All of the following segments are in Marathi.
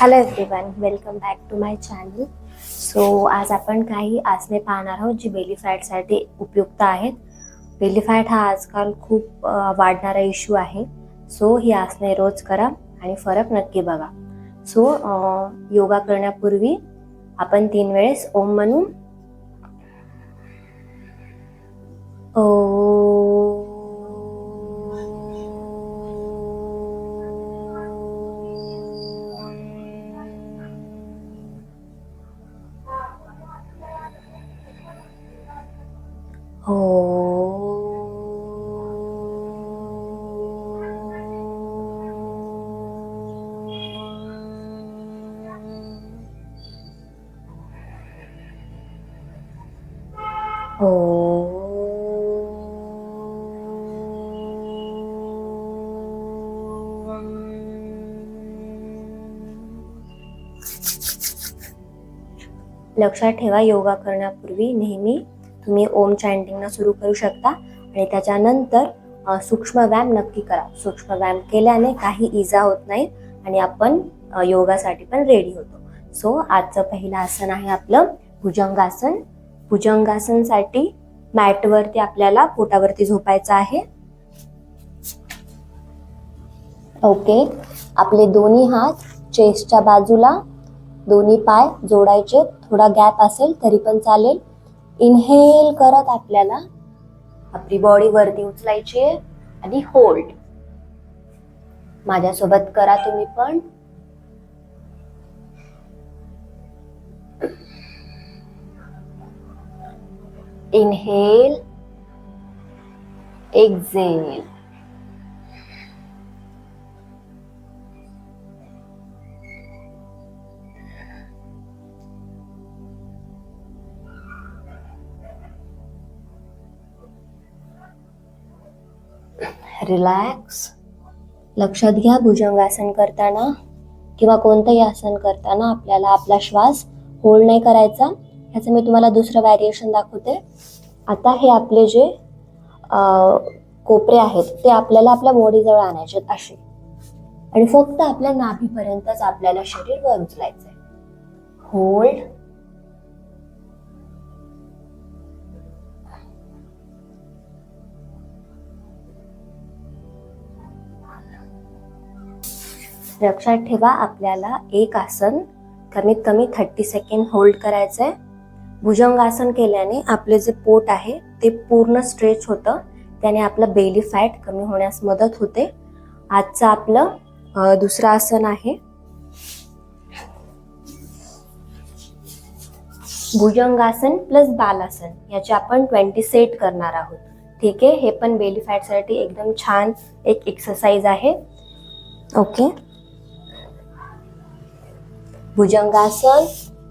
Hello everyone welcome back to my channel so आज आपण काही आसने पाहणार आहोत जी बेली फॅटसाठी उपयुक्त आहेत. बेली फॅट हा आजकाल खूप वाढणारा इश्यू आहे. सो ही आसने रोज करा आणि फरक नक्की बघा. सो योगा करण्यापूर्वी आपण तीन वेळेस ओम म्हणू ओ लक्षात ठेवा योगा करण्यापूर्वी नेहमी तुम्ही ओम चॅन्टिंगनं सुरू करू शकता आणि त्याच्यानंतर सूक्ष्म व्यायाम नक्की करा. सूक्ष्म व्यायाम केल्याने काही इजा होत नाही आणि आपण योगासाठी पण रेडी होतो. सो आजचं पहिलं आसन आहे आपलं भुजंगासन. भुजंगासनसाठी मॅटवरती आपल्याला पोटावरती झोपायचं आहे. ओके. आपले दोन्ही हात चेस्टच्या बाजूला दोन्ही पाय जोडायचे. थोडा गॅप असेल तरी पण चालेल. इनहेल करत आपल्याला आपली बॉडी वरती उचलायची आहे आणि होल्ड माझ्यासोबत करा तुम्ही पण. इनहेल एक्झेल रिलॅक्स लक्षात घ्या भुजंगासन करताना किंवा कोणतंही आसन करताना आपल्याला आपला श्वास होल्ड नाही करायचा. ह्याचं मी तुम्हाला दुसरं व्हॅरिएशन दाखवते. आता हे आपले जे कोपरे आहेत ते आपल्याला आपल्या बॉडीजवळ आणायचे आहेत असे. आणि फक्त आपल्या नाभीपर्यंतच आपल्याला शरीर वर उचलायचं आहे होल्ड लक्षात ठेवा आपल्याला एक आसन कमीत कमी थर्टी सेकंड होल्ड करायचं आहे भुजंगासन केल्याने आपले जे पोट आहे ते पूर्ण स्ट्रेच होतं. त्याने आपलं बेली फॅट कमी होण्यास मदत होते. आजचं आपलं दुसरं आसन आहे. भुजंगासन प्लस बालासन याचे आपण ट्वेंटी सेट करणार आहोत. ठीक आहे? हे पण बेली फॅटसाठी एकदम छान एक एक्सरसाइज आहे. Okay bhujangasana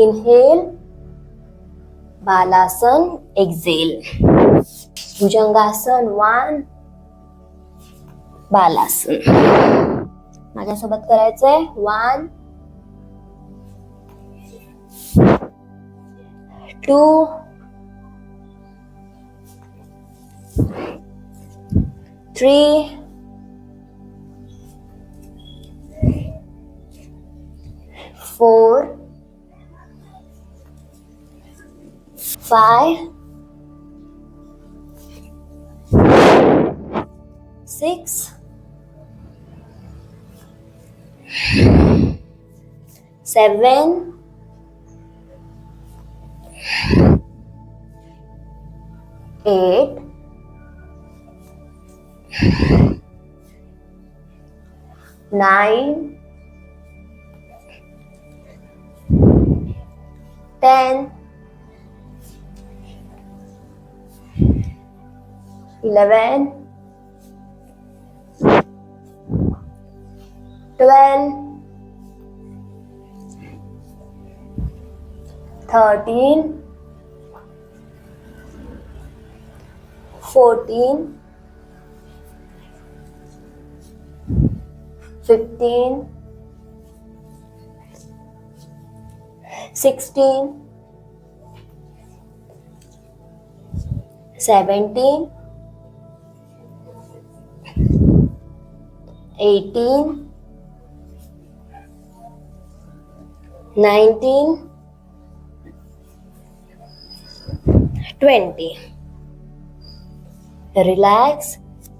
inhale balasana exhale. Bhujangasana one balasana. माझ्यासोबत करायचंय one two three four, five, six, seven, eight, nine, 10, 11, 12, 13, 14, 15, sixteen, seventeen, eighteen, nineteen twenty relax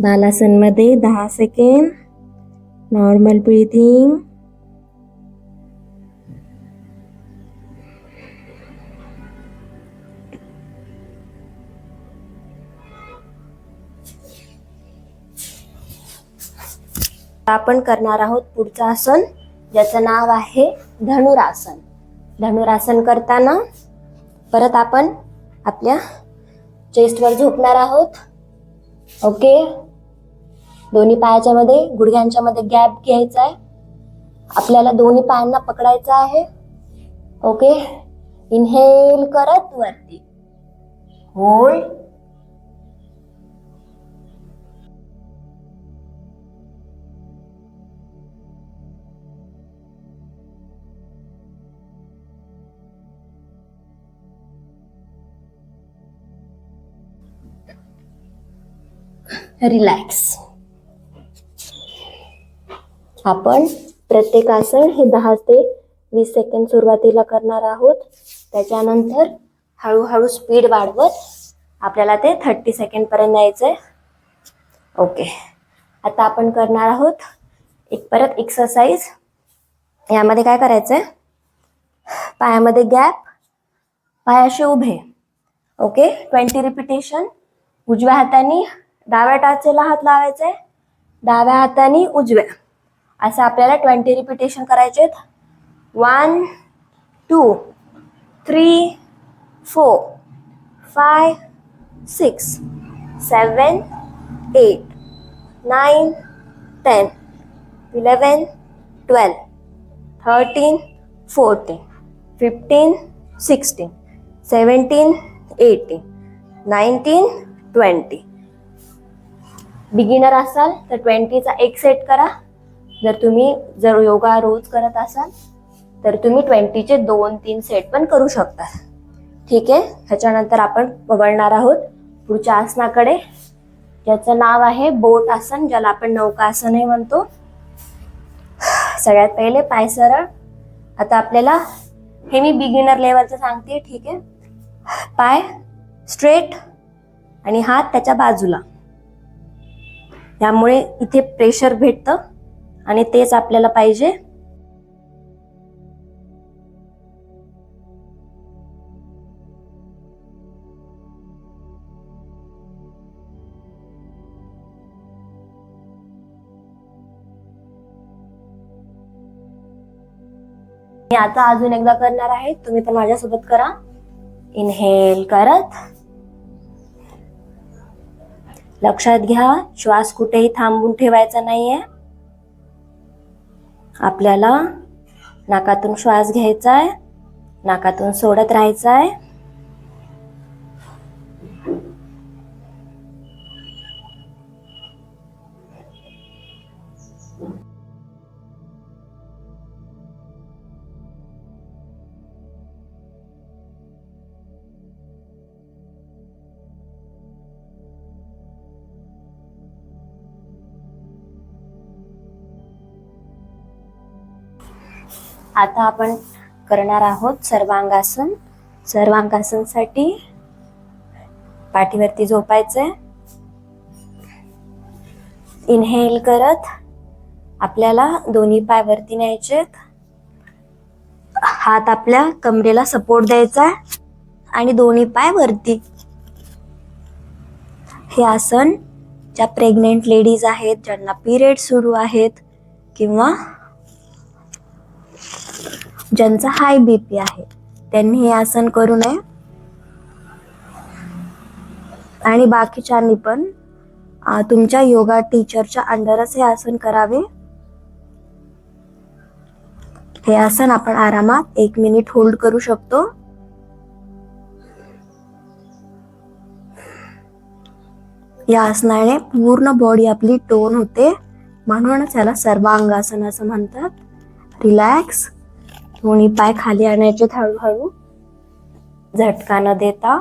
बालासनमध्ये दहा सेकंड नॉर्मल ब्रीथिंग आपण करणार आहोत पुढचं आसन ज्याचं नाव आहे धनुरासन. धनुरासन करताना परत आपण आपल्या चेस्टवर झोपणार आहोत. ओके? दोन्ही पायाच्या मध्ये गुडघ्यांच्या मध्ये गॅप घ्यायचा आहे. आपल्याला दोन्ही पायांना पकडायचं आहे. ओके? इनहेल करत वरती. होल्ड रिलॅक्स आपण प्रत्येक आसन हे दहा ते वीस सेकंड सुरुवातीला करणार आहोत. त्याच्यानंतर हळूहळू स्पीड वाढवत आपल्याला ते थर्टी सेकंड पर्यंत न्यायचंय ओके आता आपण करणार आहोत एक परत एक्सरसाइज यामध्ये काय करायचंय? पायामध्ये गॅप पायाशी उभे. ओके ट्वेंटी रिपिटेशन उजव्या हाताने डाव्या टाचेला हात लावायचे आहे डाव्या हाताने उजव्या. असं आपल्याला ट्वेंटी रिपिटेशन करायचे आहेत. One two three four five six seven eight nine ten eleven twelve thirteen fourteen fifteen sixteen seventeen eighteen nineteen twenty beginner असाल तर ट्वेंटीचा एक सेट करा. जर तुम्ही जर योगा रोज करत असाल तर तुम्ही ट्वेंटीचे दोन तीन सेट पण करू शकता. ठीक आहे? ह्याच्यानंतर आपण वळणार आहोत पुढच्या आसनाकडे. ज्याचं नाव आहे बोट आसन ज्याला आपण नौका आसनही म्हणतो. सगळ्यात पहिले पाय सरळ. आता आपल्याला हे मी बिगिनर लेवलचं सांगते ठीक आहे? पाय स्ट्रेट आणि हात त्याच्या बाजूला. त्यामुळे इथे प्रेशर भेटतं आणि तेच आपल्याला पाहिजे. मी आता अजून एकदा करणार आहे. तुम्ही पण माझ्यासोबत करा. इनहेल करत. लक्षात घ्या श्वास कुठेही थांबून ठेवायचा नाहीये. आपल्याला नाकातून श्वास घ्यायचा आहे नाकातून सोडत राहायचा आहे आता आपण करणार आहोत सर्वांगासन. सर्वांगासनसाठी पाठीवरती झोपायचंय. इनहेल करत आपल्याला दोन्ही पाय वरती न्यायचेत. हात आपल्या कमरेला सपोर्ट द्यायचा आणि दोन्ही पाय वरती हे आसन ज्या प्रेग्नेंट लेडीज आहेत ज्यांना पिरियड सुरू आहेत किंवा ज्यांचा हाय बीपी आहे. त्यांनी हे आसन करू नये. आणि बाकीच्यांनी पण तुमच्या योगा टीचरच्या अंडरच हे आसन करावे. हे आसन आपण आरामात एक मिनिट होल्ड करू शकतो. या आसनाने पूर्ण बॉडी आपली टोन होते. म्हणूनच याला सर्वांगासन असं म्हणतात. रिलॅक्स दोन्ही पाय खाली आणायचे हळूहळू झटका न देता.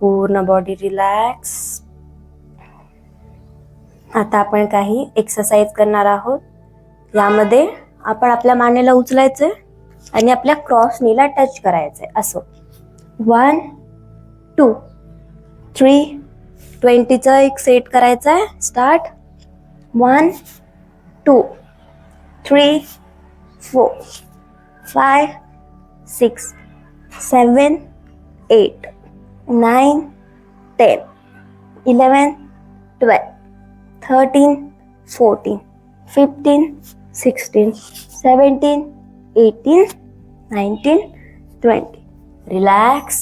पूर्ण बॉडी रिलॅक्स आता आपण काही एक्सरसाइज करणार आहोत. यामध्ये आपण आपल्या मानेला उचलायचंय आणि आपल्या क्रॉस नीला टच करायचंय. असं. वन टू थ्री ट्वेंटीचा एक सेट करायचा आहे start one two three four five six seven eight nine ten eleven twelve, thirteen fourteen fifteen sixteen seventeen, eighteen nineteen, twenty relax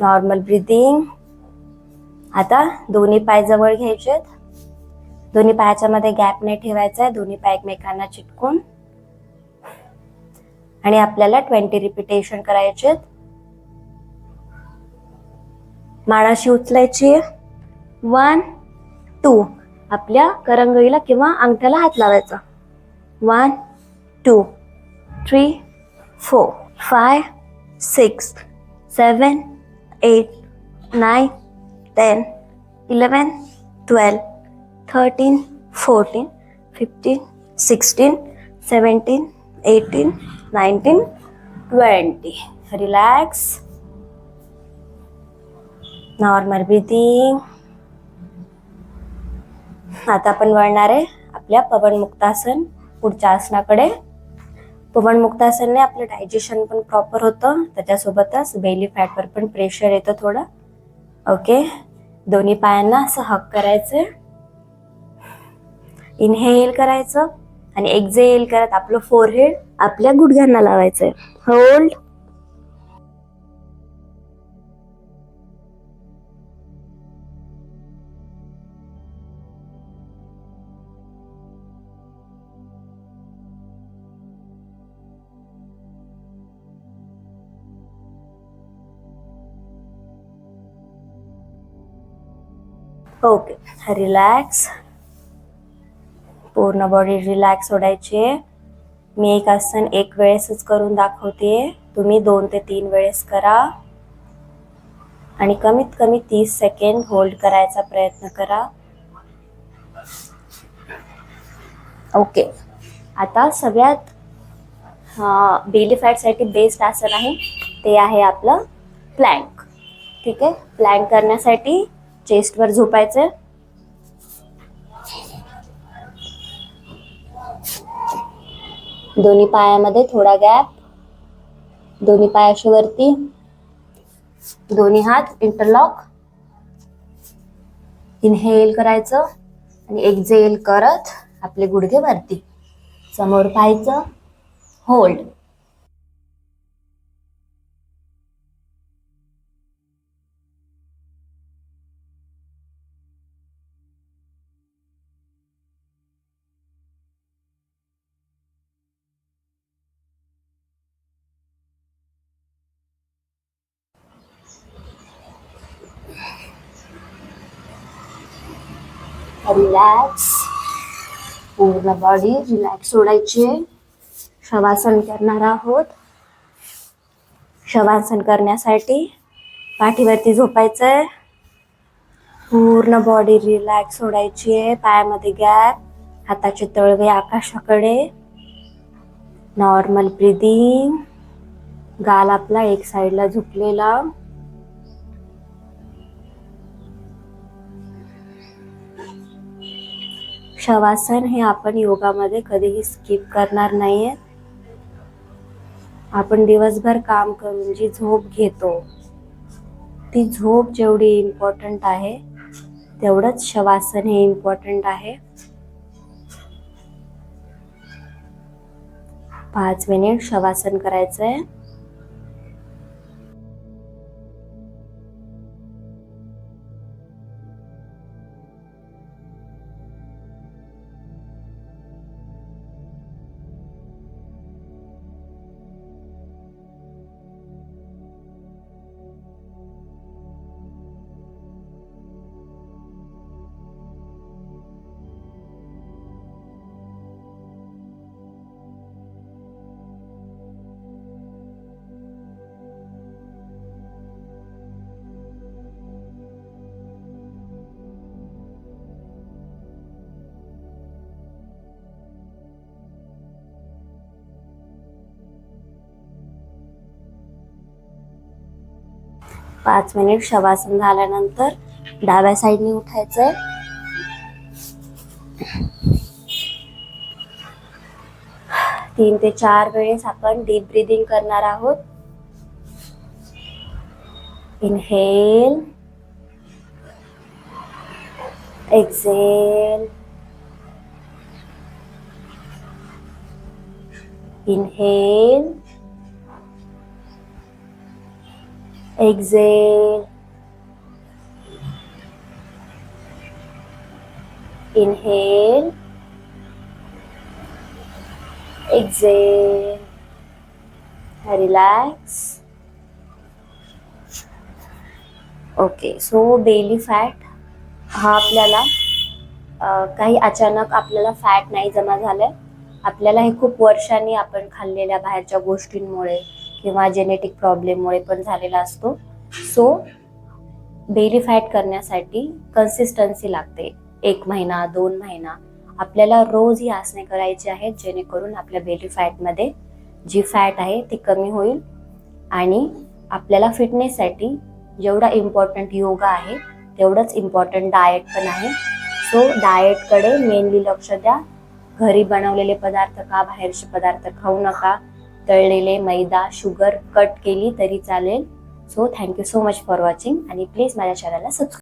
normal breathing आता दोन्ही पाय जवळ घ्यायचे आहेत दोन्ही पायाच्या मध्ये गॅप नाही ठेवायचा आहे दोन्ही पाय एकमेकांना चिटकून. आणि आपल्याला ट्वेंटी रिपिटेशन करायचे माळाशी उचलायची. वन टू आपल्या करंगळीला किंवा अंगठ्याला हात लावायचा. One two three four five six seven eight nine ten eleven twelve thirteen fourteen fifteen sixteen seventeen eighteen nineteen twenty relax normal breathing आता आपण वळणार आहे आपल्या पवन मुक्तासन पुढच्या आसनाकडे. पवन मुक्तासनने आपलं डायजेशन पण प्रॉपर होतं. त्याच्यासोबतच बेली फॅटवर पण प्रेशर येतं थोडं. ओके दोन्ही पायांना असं हक करायचं इनहेल करायचं आणि एक्झेल करत आपलं फोरहेड आपल्या गुडघ्यांना लावायचंय. होल्ड ओके रिलॅक्स पूर्ण बॉडी रिलॅक्स सोडायचे आहे. मी एक आसन एक वेळेसच करून दाखवते. तुम्ही दोन ते तीन वेळेस करा. आणि कमीत कमी तीस सेकंड होल्ड करायचा प्रयत्न करा. ओके. आता सगळ्यात बेली फॅटसाठी बेस्ट आसन आहे. ते आहे आपलं प्लँक ठीक आहे? प्लँक करण्यासाठी चेस्टवर झोपायचं. दोन्ही पायामध्ये थोडा गॅप. दोन्ही पायाशी वरती दोन्ही हात इंटरलॉक इनहेल करायचं आणि एक्झेल करत आपले गुडघे वरती. समोर पाहायचं. होल्ड रिलॅक्स पूर्ण बॉडी रिलॅक्स सोडायची आहे शवासन करणार आहोत. शवासन करण्यासाठी पाठीवरती झोपायचं आहे पूर्ण बॉडी रिलॅक्स सोडायची आहे पायामध्ये गॅप हाताचे तळवे आकाशाकडे. नॉर्मल ब्रिदिंग गाल आपला एक साईडला झुकलेला. शवासन हे आपण योगामध्ये कधीही स्किप करणार नाहीये. आपण दिवसभर काम करून जी झोप घेतो ती झोप जेवढी इम्पॉर्टंट आहे तेवढंच शवासन हे इम्पॉर्टंट आहे. पाच मिनिट शवासन करायचं आहे पाच मिनिट शवासन झाल्यानंतर डाव्या साईडने उठायचंय. तीन ते चार वेळेस आपण डीप ब्रिदिंग करणार आहोत. Inhale exhale inhale exhale. Inhale. Exhale. Relax. Okay so belly fat हा आपल्याला काही अचानक आपल्याला फॅट नाही जमा झालंय. आपल्याला हे खूप वर्षांनी आपण खाल्लेल्या बाहेरच्या गोष्टींमुळे. किंवा जेनेटिक प्रॉब्लेममुळे पण झालेला असतो. सो बेली फॅट करण्यासाठी कन्सिस्टन्सी लागते. एक महिना दोन महिना. आपल्याला रोज ही आसने करायची आहेत जेणेकरून आपल्या बेली फॅटमध्ये जी फॅट आहे ती कमी होईल. आणि आपल्याला फिटनेससाठी जेवढा इम्पॉर्टंट योगा आहे तेवढंच इम्पॉर्टंट डाएट पण आहे. सो डाएटकडे मेनली लक्ष द्या. घरी बनवलेले पदार्थ का बाहेरचे पदार्थ खाऊ नका. तळलेले मैदा शुगर कट केली तरी चालेल. So thank you so much for watching आणि प्लीज माझ्या चॅनलला सबस्क्राईब